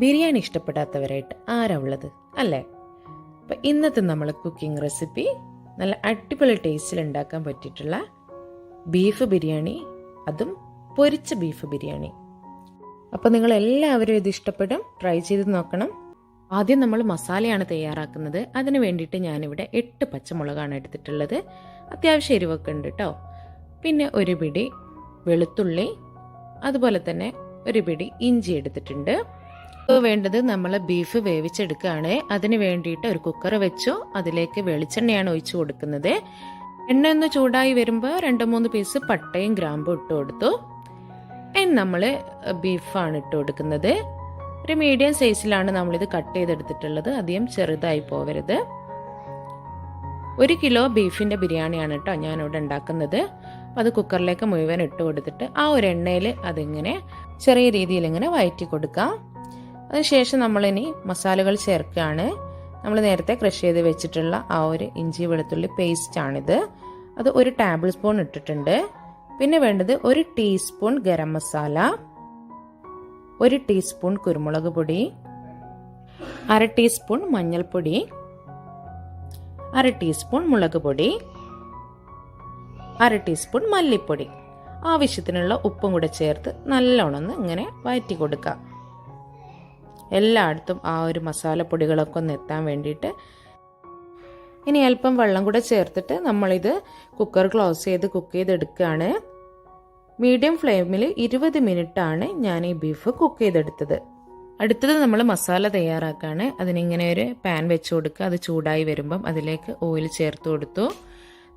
ബിരിയാണി ഇഷ്ടപ്പെടാത്തവരായിട്ട് ആരാ ഉള്ളത് അല്ലേ? അപ്പം ഇന്നത്തെ നമ്മൾ കുക്കിംഗ് റെസിപ്പി നല്ല അടിപൊളി ടേസ്റ്റിൽ ഉണ്ടാക്കാൻ പറ്റിയിട്ടുള്ള ബീഫ് ബിരിയാണി അതും പൊരിച്ച ബീഫ് ബിരിയാണി. അപ്പോൾ നിങ്ങൾ എല്ലാവരും ഇത് ഇഷ്ടപ്പെടും ട്രൈ ചെയ്ത് നോക്കണം. ആദ്യം നമ്മൾ മസാലയാണ് തയ്യാറാക്കുന്നത്. അതിന് വേണ്ടിയിട്ട് ഞാനിവിടെ എട്ട് പച്ചമുളകാണ് എടുത്തിട്ടുള്ളത്. അത്യാവശ്യം എരിവൊക്കെ ഉണ്ട് കേട്ടോ പിന്നെ ഒരു പിടി വെളുത്തുള്ളി അതുപോലെ തന്നെ ഒരു പിടി ഇഞ്ചി എടുത്തിട്ടുണ്ട്. വേണ്ടത് നമ്മൾ ബീഫ് വേവിച്ചെടുക്കുകയാണ്. അതിന് വേണ്ടിയിട്ട് ഒരു കുക്കർ വെച്ചു. അതിലേക്ക് വെളിച്ചെണ്ണയാണ് ഒഴിച്ചു കൊടുക്കുന്നത്. എണ്ണ ഒന്ന് ചൂടായി വരുമ്പോൾ രണ്ട് മൂന്ന് പീസ് പട്ടയും ഗ്രാമ്പും ഇട്ട് കൊടുത്തു. ഇനി നമ്മൾ ബീഫാണ് ഇട്ട് കൊടുക്കുന്നത്. ഒരു മീഡിയം സൈസിലാണ് നമ്മളിത് കട്ട് ചെയ്തെടുത്തിട്ടുള്ളത്. അധികം ചെറുതായി പോവരുത്. ഒരു കിലോ ബീഫിന്റെ ബിരിയാണിയാണ് കേട്ടോ ഞാനിവിടെ ഉണ്ടാക്കുന്നത്. അത് കുക്കറിലേക്ക് മുഴുവൻ ഇട്ട് കൊടുത്തിട്ട് ആ ഒരു എണ്ണയിൽ അതിങ്ങനെ ചെറിയ രീതിയിൽ ഇങ്ങനെ വയറ്റി കൊടുക്കാം. അതിനുശേഷം നമ്മളിനി മസാലകൾ ചേർക്കുകയാണ്. നമ്മൾ നേരത്തെ ക്രഷ് ചെയ്ത് വെച്ചിട്ടുള്ള ആ ഒരു ഇഞ്ചി വെളുത്തുള്ളി പേസ്റ്റാണിത് അത് ഒരു ടേബിൾ സ്പൂൺ ഇട്ടിട്ടുണ്ട്. പിന്നെ വേണ്ടത് ഒരു ടീസ്പൂൺ ഗരം മസാല ഒരു ടീസ്പൂൺ കുരുമുളക് പൊടി അര ടീസ്പൂൺ മഞ്ഞൾപ്പൊടി അര ടീസ്പൂൺ മുളക് പൊടി അര ടീസ്പൂൺ മല്ലിപ്പൊടി. ആവശ്യത്തിനുള്ള ഉപ്പും കൂടെ ചേർത്ത് നല്ലോണം ഇങ്ങനെ വയറ്റി കൊടുക്കാം എല്ലായിടത്തും ആ ഒരു മസാലപ്പൊടികളൊക്കെ ഒന്ന് എത്താൻ വേണ്ടിയിട്ട് ഇനി അല്പം വെള്ളം കൂടെ ചേർത്തിട്ട് നമ്മളിത് കുക്കർ ക്ലോസ് ചെയ്ത് കുക്ക് ചെയ്തെടുക്കുകയാണ്. മീഡിയം ഫ്ലെയിമിൽ ഇരുപത് ആണ് ഞാൻ ഈ ബീഫ് കുക്ക് ചെയ്തെടുത്തത്. അടുത്തത് നമ്മൾ മസാല തയ്യാറാക്കുകയാണ് അതിനിങ്ങനെ ഒരു പാൻ വെച്ച് കൊടുക്കുക. അത് ചൂടായി വരുമ്പം അതിലേക്ക് ഓയിൽ ചേർത്ത് കൊടുത്തു.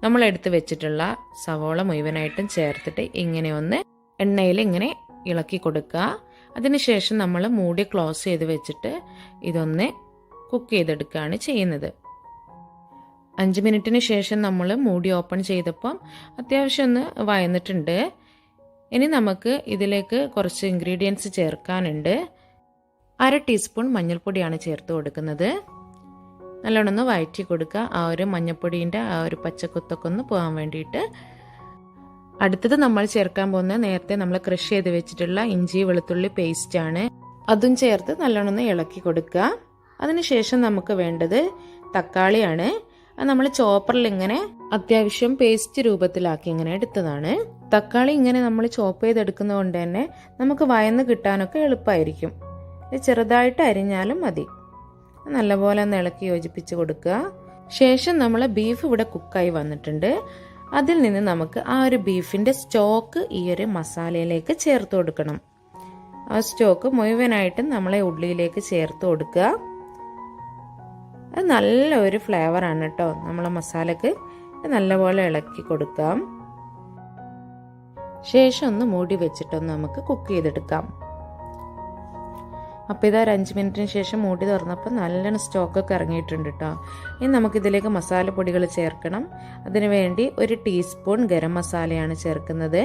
നമ്മൾ എടുത്ത് വെച്ചിട്ടുള്ള സവോള മുഴുവനായിട്ടും ചേർത്തിട്ട് ഇങ്ങനെ ഒന്ന് എണ്ണയിൽ ഇങ്ങനെ ഇളക്കി കൊടുക്കുക. അതിനുശേഷം നമ്മൾ മൂടി ക്ലോസ് ചെയ്ത് വെച്ചിട്ട് ഇതൊന്ന് കുക്ക് ചെയ്തെടുക്കുകയാണ് ചെയ്യുന്നത്. അഞ്ച് മിനിറ്റിന് ശേഷം നമ്മൾ മൂടി ഓപ്പൺ ചെയ്തപ്പം അത്യാവശ്യം ഒന്ന് വയന്നിട്ടുണ്ട്. ഇനി നമുക്ക് ഇതിലേക്ക് കുറച്ച് ഇൻഗ്രീഡിയൻസ് ചേർക്കാനുണ്ട്. അര ടീസ്പൂൺ മഞ്ഞൾപ്പൊടിയാണ് ചേർത്ത് കൊടുക്കുന്നത്. നല്ലോണം ഒന്ന് വയറ്റി കൊടുക്കുക. ആ ഒരു മഞ്ഞൾപ്പൊടീന്റെ ആ ഒരു പച്ചക്കുത്തൊക്കെ ഒന്ന് പോകാൻ വേണ്ടിയിട്ട് അടുത്തത് നമ്മൾ ചേർക്കാൻ പോകുന്ന നേരത്തെ നമ്മൾ ക്രഷ് ചെയ്ത് വെച്ചിട്ടുള്ള ഇഞ്ചി വെളുത്തുള്ളി പേസ്റ്റ് ആണ്. അതും ചേർത്ത് നല്ലോണം ഇളക്കി കൊടുക്കുക. അതിനുശേഷം നമുക്ക് വേണ്ടത് തക്കാളിയാണ്. അത് നമ്മൾ ചോപ്പറിൽ ഇങ്ങനെ അത്യാവശ്യം പേസ്റ്റ് രൂപത്തിലാക്കി ഇങ്ങനെ എടുത്തതാണ്. തക്കാളി ഇങ്ങനെ നമ്മൾ ചോപ്പ് ചെയ്തെടുക്കുന്നത് കൊണ്ട് തന്നെ നമുക്ക് വയന്ന് കിട്ടാനൊക്കെ എളുപ്പമായിരിക്കും ചെറുതായിട്ട് അരിഞ്ഞാലും മതി. നല്ലപോലെ ഒന്ന് ഇളക്കി യോജിപ്പിച്ച് കൊടുക്കുക. ശേഷം നമ്മൾ ബീഫ് ഇവിടെ കുക്കായി വന്നിട്ടുണ്ട്. അതിൽ നിന്ന് നമുക്ക് ആ ഒരു ബീഫിന്റെ സ്റ്റോക്ക് ഈ ഒരു മസാലയിലേക്ക് ചേർത്ത് കൊടുക്കണം. ആ സ്റ്റോക്ക് മുഴുവനായിട്ടും നമ്മളെ ഉള്ളിയിലേക്ക് ചേർത്ത് കൊടുക്കുക. അത് നല്ല ഒരു ഫ്ലേവറാണ് കേട്ടോ. നമ്മളെ മസാലക്ക് നല്ലപോലെ ഇളക്കി കൊടുക്കാം. ശേഷം ഒന്ന് മൂടി വെച്ചിട്ടൊന്ന് നമുക്ക് കുക്ക് ചെയ്തെടുക്കാം. അപ്പോൾ ഇതാ ഒരു അഞ്ച് മിനിറ്റിന് ശേഷം മൂടി തുറന്നപ്പോൾ നല്ലോണം സ്റ്റോക്കൊക്കെ ഇറങ്ങിയിട്ടുണ്ട് കേട്ടോ ഇനി നമുക്കിതിലേക്ക് മസാലപ്പൊടികൾ ചേർക്കണം. അതിനു വേണ്ടി ഒരു ടീസ്പൂൺ ഗരം മസാലയാണ് ചേർക്കുന്നത്.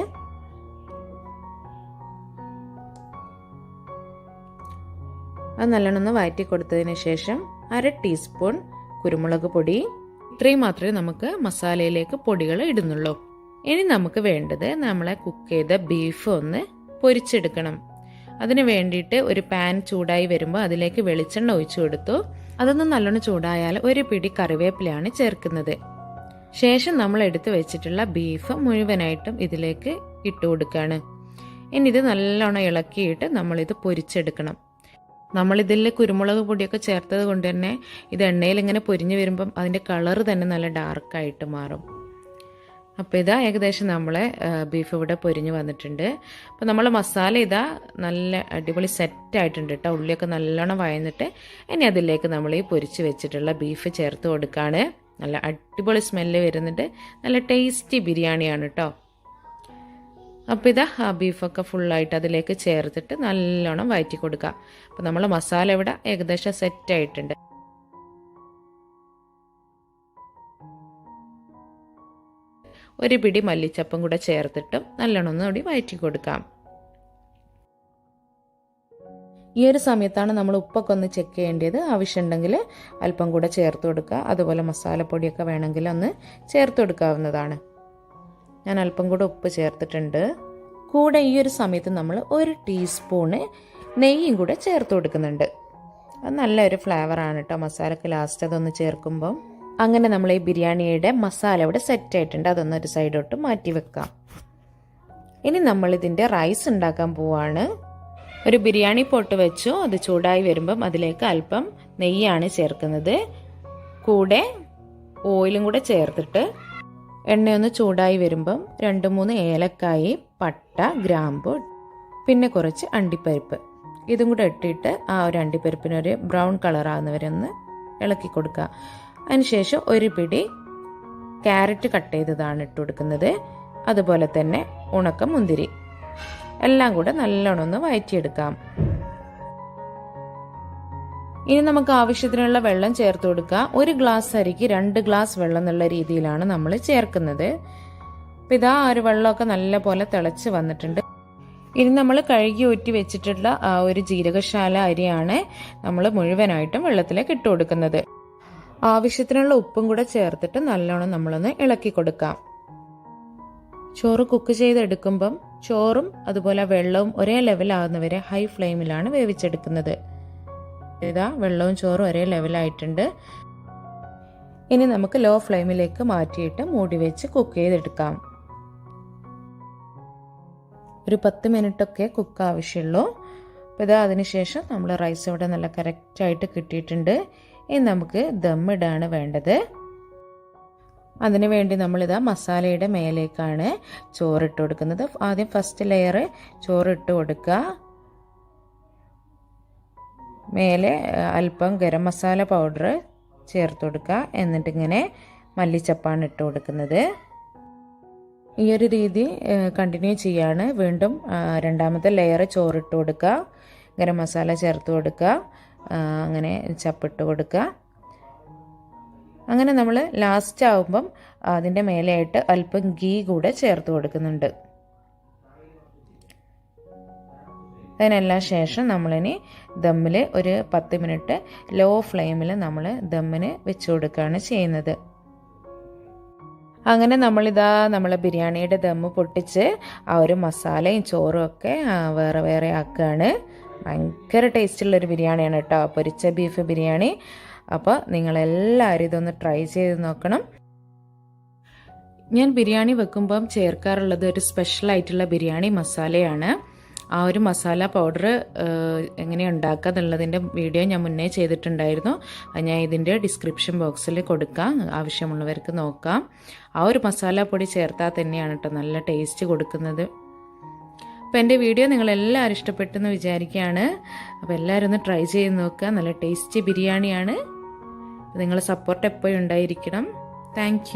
അത് നല്ലോണം വഴറ്റി കൊടുത്തതിന് ശേഷം അര ടീസ്പൂൺ കുരുമുളക് പൊടി. ഇത്രയും മാത്രമേ നമുക്ക് മസാലയിലേക്ക് പൊടികൾ ഇടുന്നുള്ളൂ. ഇനി നമുക്ക് വേണ്ടത് നമ്മളെ കുക്ക് ചെയ്ത ബീഫ് ഒന്ന് പൊരിച്ചെടുക്കണം. അതിന് വേണ്ടിയിട്ട് ഒരു പാൻ ചൂടായി വരുമ്പോൾ അതിലേക്ക് വെളിച്ചെണ്ണ ഒഴിച്ചു കൊടുത്തു. അതൊന്ന് നല്ലോണം ചൂടായാൽ ഒരു പിടി കറിവേപ്പിലയാണ് ചേർക്കുന്നത്. ശേഷം നമ്മൾ എടുത്തു വെച്ചിട്ടുള്ള ബീഫ് മുഴുവനായിട്ടും ഇതിലേക്ക് ഇട്ടു കൊടുക്കുകയാണ് ഇനി ഇത് നല്ലോണം ഇളക്കിയിട്ട് നമ്മളിത് പൊരിച്ചെടുക്കണം. നമ്മളിതിൽ കുരുമുളക് പൊടിയൊക്കെ ചേർത്തത് കൊണ്ട് തന്നെ ഇത് എണ്ണയിൽ ഇങ്ങനെ പൊരിഞ്ഞു വരുമ്പം അതിന്റെ കളർ തന്നെ നല്ല ഡാർക്കായിട്ട് മാറും. അപ്പോൾ ഇതാ ഏകദേശം നമ്മളെ ബീഫ് ഇവിടെ പൊരിഞ്ഞ് വന്നിട്ടുണ്ട്. അപ്പോൾ നമ്മൾ മസാല ഇതാ നല്ല അടിപൊളി സെറ്റ് ആയിട്ടുണ്ട് കേട്ടോ ഉള്ളിയൊക്കെ നല്ലോണം വയന്നിട്ട് ഇനി അതിലേക്ക് നമ്മൾ ഈ പൊരിച്ച് വെച്ചിട്ടുള്ള ബീഫ് ചേർത്ത് കൊടുക്കുകയാണ് നല്ല അടിപൊളി സ്മെല്ല് വരുന്നുണ്ട്. നല്ല ടേസ്റ്റി ബിരിയാണിയാണ് കേട്ടോ അപ്പോൾ ഇതാ ആ ബീഫൊക്കെ ഫുള്ളായിട്ട് അതിലേക്ക് ചേർത്തിട്ട് നല്ലോണം വയറ്റി കൊടുക്കുക അപ്പോൾ നമ്മൾ മസാല ഇവിടെ ഏകദേശം സെറ്റ് ഒരു പിടി മല്ലിച്ചപ്പും കൂടെ ചേർത്തിട്ടും നല്ലോണം ഒന്നുകൂടി വയറ്റി കൊടുക്കാം. ഈ ഒരു സമയത്താണ് നമ്മൾ ഉപ്പൊക്കെ ഒന്ന് ചെക്ക് ചെയ്യേണ്ടത്. ആവശ്യമുണ്ടെങ്കിൽ അല്പം കൂടെ ചേർത്ത് കൊടുക്കുക. അതുപോലെ മസാലപ്പൊടിയൊക്കെ വേണമെങ്കിൽ ഒന്ന് ചേർത്ത് കൊടുക്കാവുന്നതാണ്. ഞാൻ അല്പം കൂടെ ഉപ്പ് ചേർത്തിട്ടുണ്ട്. കൂടെ ഈ ഒരു സമയത്ത് നമ്മൾ ഒരു ടീസ്പൂണ് നെയ്യും കൂടെ ചേർത്ത് കൊടുക്കുന്നുണ്ട്. അത് നല്ലൊരു ഫ്ലേവറാണ് കേട്ടോ. മസാലക്ക് ലാസ്റ്റ് അതൊന്ന് ചേർക്കുമ്പോൾ അങ്ങനെ നമ്മൾ ഈ ബിരിയാണിയുടെ മസാല ഇവിടെ സെറ്റ് ആയിട്ടുണ്ട്. അതൊന്നൊരു സൈഡോട്ട് മാറ്റി വെക്കാം. ഇനി നമ്മൾ ഇതിന്റെ റൈസ് ഉണ്ടാക്കാൻ പോവാണ്. ഒരു ബിരിയാണി പോട്ട് വെച്ചു. അത് ചൂടായി വരുമ്പം അതിലേക്ക് അല്പം നെയ്യാണ് ചേർക്കുന്നത്. കൂടെ ഓയിലും കൂടെ ചേർത്തിട്ട് എണ്ണയൊന്ന് ചൂടായി വരുമ്പം രണ്ട് മൂന്ന് ഏലക്കായി പട്ട ഗ്രാമ്പു പിന്നെ കുറച്ച് അണ്ടിപ്പരിപ്പ്. ഇതും കൂടെ ഇട്ടിട്ട് ആ ഒരു അണ്ടിപ്പരിപ്പിനൊരു ബ്രൗൺ കളറാകുന്നവരൊന്ന് ഇളക്കി കൊടുക്കുക. അതിനുശേഷം ഒരു പിടി ക്യാരറ്റ് കട്ട് ചെയ്തതാണ് ഇട്ട് കൊടുക്കുന്നത്. അതുപോലെ തന്നെ ഉണക്ക മുന്തിരി. എല്ലാം കൂടെ നല്ലോണം ഒന്ന് വഴറ്റിയെടുക്കാം. ഇനി നമുക്ക് ആവശ്യത്തിനുള്ള വെള്ളം ചേർത്ത് കൊടുക്കാം. ഒരു ഗ്ലാസ് അരിക്ക് രണ്ട് ഗ്ലാസ് വെള്ളം എന്നുള്ള രീതിയിലാണ് നമ്മൾ ചേർക്കുന്നത്. അപ്പം ഇതാ ഒരു വെള്ളമൊക്കെ നല്ല പോലെ തിളച്ച് വന്നിട്ടുണ്ട്. ഇനി നമ്മൾ കഴുകി ഊറ്റി വെച്ചിട്ടുള്ള ആ ഒരു ജീരകശാല അരിയാണ് നമ്മൾ മുഴുവനായിട്ടും വെള്ളത്തിലേക്ക് ഇട്ട് കൊടുക്കുന്നത്. ആവശ്യത്തിനുള്ള ഉപ്പും കൂടെ ചേർത്തിട്ട് നല്ലോണം നമ്മളൊന്ന് ഇളക്കി കൊടുക്കാം. ചോറ് കുക്ക് ചെയ്തെടുക്കുമ്പം ചോറും അതുപോലെ വെള്ളവും ഒരേ ലെവലാകുന്നവരെ ഹൈ ഫ്ലെയിമിലാണ് വേവിച്ചെടുക്കുന്നത്. ഇതാ വെള്ളവും ചോറും ഒരേ ലെവലായിട്ടുണ്ട് ഇനി നമുക്ക് ലോ ഫ്ലെയിമിലേക്ക് മാറ്റിയിട്ട് മൂടി വെച്ച് കുക്ക് ചെയ്തെടുക്കാം. ഒരു പത്ത് മിനിറ്റൊക്കെ കുക്ക് ആവശ്യമുള്ളൂ. അപ്പോൾ ഇതാ അതിനുശേഷം നമ്മൾ റൈസ് ഇവിടെ നല്ല കറക്റ്റായിട്ട് കിട്ടിയിട്ടുണ്ട്. ഇനി നമുക്ക് ദമ്മിടാണ് വേണ്ടത്. അതിനുവേണ്ടി നമ്മളിതാ മസാലയുടെ മേലേക്കാണ് ചോറിട്ട് കൊടുക്കുന്നത്. ആദ്യം ഫസ്റ്റ് ലെയർ ചോറിട്ട് കൊടുക്കുക. മേലെ അല്പം ഗരം മസാല പൗഡർ ചേർത്ത് കൊടുക്കുക. എന്നിട്ടിങ്ങനെ മല്ലിച്ചപ്പാണ് ഇട്ട് കൊടുക്കുന്നത്. ഈ ഒരു രീതി കണ്ടിന്യൂ ചെയ്യാണ്. വീണ്ടും രണ്ടാമത്തെ ലെയർ ചോറിട്ട് കൊടുക്കുക. ഗരം മസാല ചേർത്ത് കൊടുക്കുക. അങ്ങനെ ചപ്പിട്ട് കൊടുക്കുക. അങ്ങനെ നമ്മൾ ലാസ്റ്റ് ആവുമ്പം അതിന്റെ മേലെയായിട്ട് അല്പം ഗീ കൂടെ ചേർത്ത് കൊടുക്കുന്നുണ്ട്. അതിനെല്ലാം ശേഷം നമ്മളിനി ദമ്മിൽ ഒരു പത്ത് മിനിറ്റ് ലോ ഫ്ലെയിമിൽ നമ്മൾ ദമ്മിന് വെച്ച് കൊടുക്കുകയാണ് ചെയ്യുന്നത്. അങ്ങനെ നമ്മളിതാ നമ്മളെ ബിരിയാണിയുടെ ദമ്മ് പൊട്ടിച്ച് ആ ഒരു മസാലയും ചോറും ഒക്കെ വേറെ വേറെ ആക്കുകയാണ്. ഭയങ്കര ടേസ്റ്റുള്ളൊരു ബിരിയാണിയാണ് കേട്ടോ. പൊരിച്ച ബീഫ് ബിരിയാണി. അപ്പോൾ നിങ്ങളെല്ലാവരും ഇതൊന്ന് ട്രൈ ചെയ്ത് നോക്കണം. ഞാൻ ബിരിയാണി വെക്കുമ്പം ചേർക്കാറുള്ളത് ഒരു സ്പെഷ്യൽ ആയിട്ടുള്ള ബിരിയാണി മസാലയാണ്. ആ ഒരു മസാല പൗഡർ എങ്ങനെ ഉണ്ടാക്കുക എന്നുള്ളതിന്റെ വീഡിയോ ഞാൻ മുന്നേ ചെയ്തിട്ടുണ്ടായിരുന്നു. ഞാൻ ഇതിന്റെ ഡിസ്ക്രിപ്ഷൻ ബോക്സിൽ കൊടുക്കാം. ആവശ്യമുള്ളവർക്ക് നോക്കാം. ആ ഒരു മസാല പൊടി ചേർത്താൽ തന്നെയാണ് കേട്ടോ നല്ല ടേസ്റ്റ് കൊടുക്കുന്നത്. അപ്പോൾ എന്റെ വീഡിയോ നിങ്ങളെല്ലാവരും ഇഷ്ടപ്പെട്ടെന്ന് വിചാരിക്കുകയാണ്. അപ്പോൾ എല്ലാവരും ഒന്ന് ട്രൈ ചെയ്ത് നോക്കുക. നല്ല ടേസ്റ്റി ബിരിയാണിയാണ്. നിങ്ങളുടെ സപ്പോർട്ട് എപ്പോഴും ഉണ്ടായിരിക്കണം. താങ്ക്